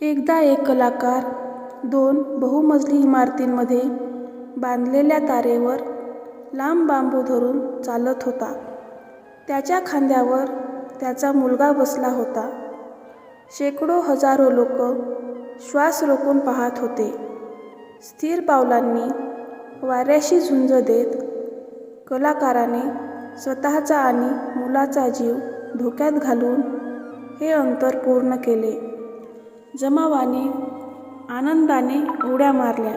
एकदा एक कलाकार दोन बहुमजली इमारतींमध्ये बांधलेल्या तारेवर लांब बांबू धरून चालत होता. त्याच्या खांद्यावर त्याचा मुलगा बसला होता. शेकडो हजारो लोक श्वास रोखून पाहत होते. स्थिर पावलांनी वाऱ्याशी झुंज देत कलाकाराने स्वतःचा आणि मुलाचा जीव धोक्यात घालून हे अंतर पूर्ण केले. जमावाने आनंदाने उड्या मारल्या.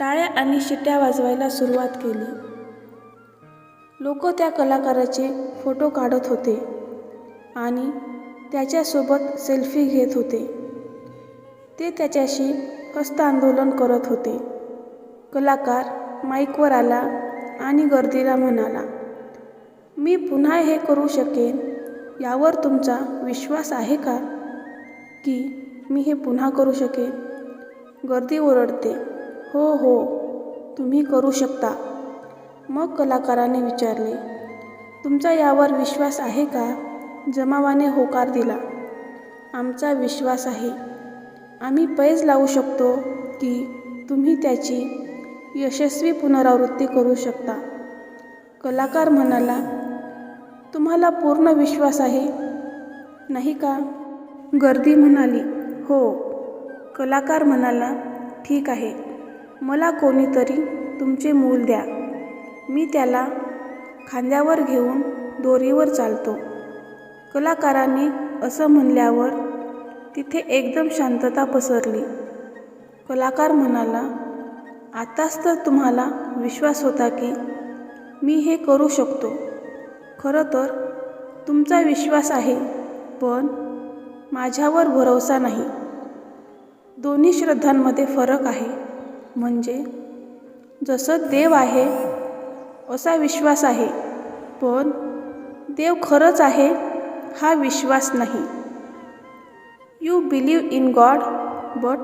टाळ्या आणि शिट्या वाजवायला सुरुवात केली. लोक त्या कलाकाराचे फोटो काढत होते आणि त्याच्यासोबत सेल्फी घेत होते. ते त्याच्याशी हस्त आंदोलन करत होते. कलाकार माईकवर आला आणि गर्दीला म्हणाला मी पुन्हा हे करू शकेन? यावर तुमचा विश्वास आहे का? की मी हे पुन्हा करू शकेन. गर्दी ओरडते. हो हो तुम्ही करू शकता. मग कलाकाराने विचारले तुमचा यावर विश्वास आहे का? जमावाने होकार दिला. आमचा विश्वास आहे. आम्ही पैज लावू शकतो की तुम्ही त्याची यशस्वी पुनरावृत्ती करू शकता. कलाकार म्हणाला तुम्हाला पूर्ण विश्वास आहे? नाही का? गर्दी म्हणाली हो. कलाकार म्हणाला ठीक आहे. मला कोणीतरी तुमचे मूल द्या. मी त्याला खांद्यावर घेऊन दोरीवर चालतो. कलाकाराने असं म्हणल्यावर तिथे एकदम शांतता पसरली. कलाकार म्हणाला आताच तर तुम्हाला विश्वास होता की मी हे करू शकतो. खरं तर तुमचा विश्वास आहे पण माझ्यावर भरोसा नाही. दोन्ही श्रद्धांमध्ये फरक आहे. म्हणजे जसं देव आहे असा विश्वास आहे. पण देव खरंच आहे हा विश्वास नाही. You believe in God but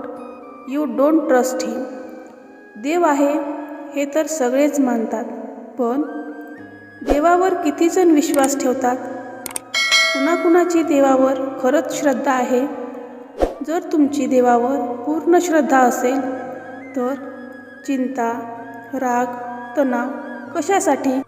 you don't trust him देव आहे हे तर सगळेच मानतात. पण देवावर कितीजण विश्वास ठेवतात? कुणाकुणाची देवावर खरंच श्रद्धा आहे? जर तुमची देवावर पूर्ण श्रद्धा असेल तर चिंता राग तणाव कशासाठी?